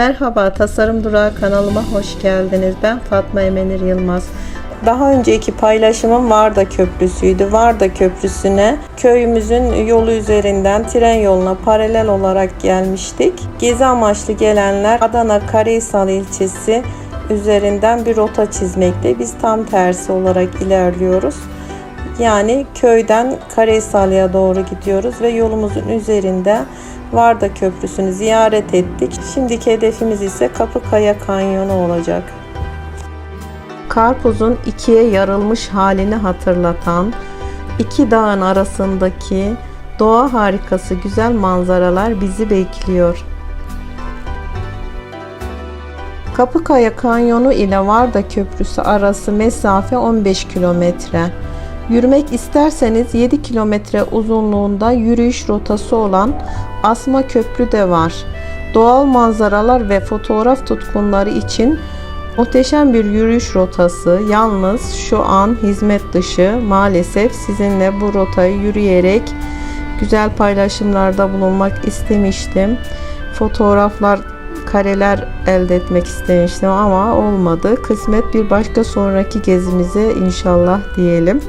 Merhaba Tasarım Durağı kanalıma hoş geldiniz. Ben Fatma Emenir Yılmaz. Daha önceki paylaşımım Varda Köprüsü'ydü. Varda Köprüsü'ne köyümüzün yolu üzerinden tren yoluna paralel olarak gelmiştik. Gezi amaçlı gelenler Adana Karahisar ilçesi üzerinden bir rota çizmekte. Biz tam tersi olarak ilerliyoruz. Yani köyden Karahisar'a doğru gidiyoruz ve yolumuzun üzerinde Varda Köprüsü'nü ziyaret ettik. Şimdiki hedefimiz ise Kapıkaya Kanyonu olacak. Karpuzun ikiye yarılmış halini hatırlatan iki dağın arasındaki doğa harikası güzel manzaralar bizi bekliyor. Kapıkaya Kanyonu ile Varda Köprüsü arası mesafe 15 kilometre. Yürümek isterseniz 7 kilometre uzunluğunda yürüyüş rotası olan Asma Köprü de var. Doğal manzaralar ve fotoğraf tutkunları için muhteşem bir yürüyüş rotası. Yalnız şu an hizmet dışı maalesef sizinle bu rotayı yürüyerek güzel paylaşımlarda bulunmak istemiştim. Fotoğraflar kareler elde etmek istemiştim ama olmadı. Kısmet bir başka sonraki gezimize inşallah diyelim.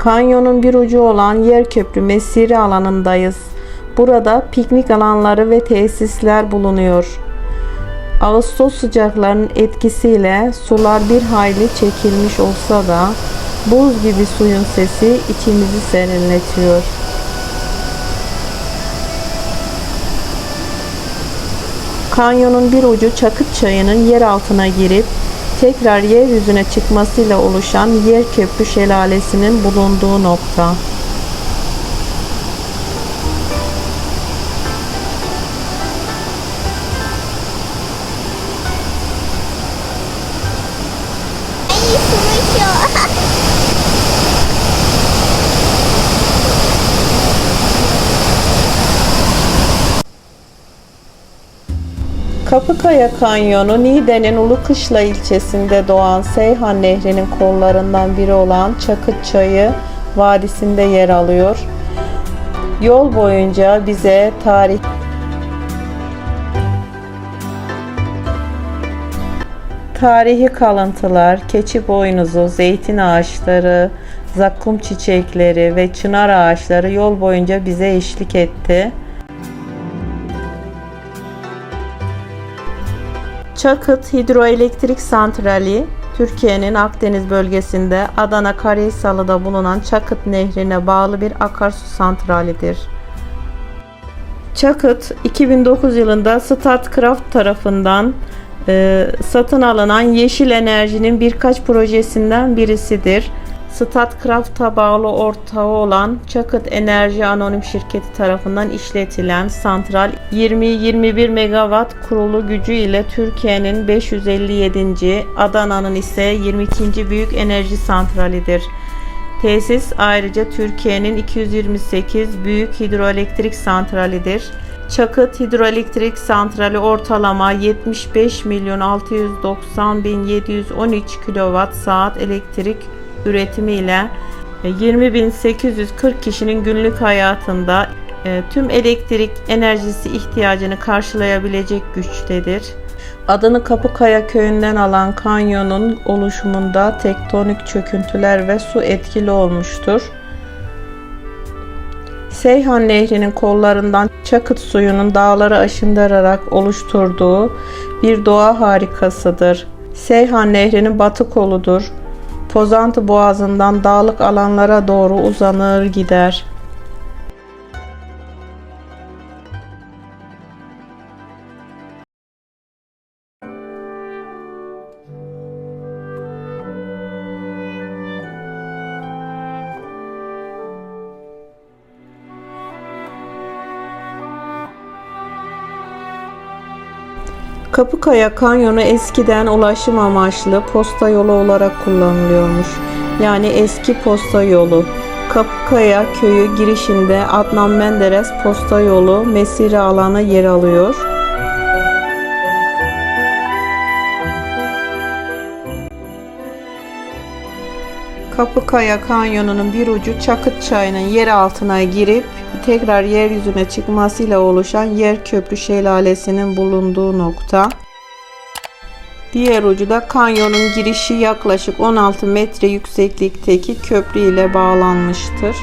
Kanyonun bir ucu olan Yerköprü Mesire alanındayız. Burada piknik alanları ve tesisler bulunuyor. Ağustos sıcaklarının etkisiyle sular bir hayli çekilmiş olsa da buz gibi suyun sesi içimizi serinletiyor. Kanyonun bir ucu Çakıt Çayı'nın yer altına girip tekrar yeryüzüne çıkmasıyla oluşan Yerköprü Şelalesi'nin bulunduğu nokta. Kapıkaya Kanyonu Niğde'nin Ulukışla ilçesinde doğan Seyhan Nehri'nin kollarından biri olan Çakıt Çayı vadisinde yer alıyor. Yol boyunca bize tarih Tarihi kalıntılar, keçi boynuzu, zeytin ağaçları, zakkum çiçekleri ve çınar ağaçları yol boyunca bize eşlik etti. Çakıt Hidroelektrik Santrali, Türkiye'nin Akdeniz bölgesinde Adana Karahisarlı'da bulunan Çakıt Nehri'ne bağlı bir akarsu santralidir. Çakıt 2009 yılında Statkraft tarafından e, satın alınan yeşil enerjinin birkaç projesinden birisidir. Statkraft'a bağlı ortağı olan Çakıt Enerji Anonim Şirketi tarafından işletilen santral 20-21 megawatt kurulu gücü ile Türkiye'nin 557. Adana'nın ise 22. büyük enerji santralidir. Tesis ayrıca Türkiye'nin 228 büyük hidroelektrik santralidir. Çakıt Hidroelektrik Santrali ortalama 75 milyon 690 bin 713 kilowatt saat elektrik üretimiyle 20.840 kişinin günlük hayatında e, tüm elektrik enerjisi ihtiyacını karşılayabilecek güçtedir. Adını Kapıkaya köyünden alan kanyonun oluşumunda tektonik çöküntüler ve su etkili olmuştur. Seyhan Nehri'nin kollarından Çakıt suyunun dağları aşındırarak oluşturduğu bir doğa harikasıdır. Seyhan Nehri'nin batı koludur. Pozantı Boğazı'ndan dağlık alanlara doğru uzanır gider. Kapıkaya Kanyonu eskiden ulaşım amaçlı posta yolu olarak kullanılıyormuş. Yani eski posta yolu. Kapıkaya köyü girişinde Adnan Menderes posta yolu mesire alanı yer alıyor. Kapıkaya Kanyonu'nun bir ucu Çakıt Çayı'nın yer altına girip tekrar yeryüzüne çıkmasıyla oluşan yer köprü şelalesinin bulunduğu nokta. Diğer ucu da kanyonun girişi yaklaşık 16 metre yükseklikteki köprü ile bağlanmıştır.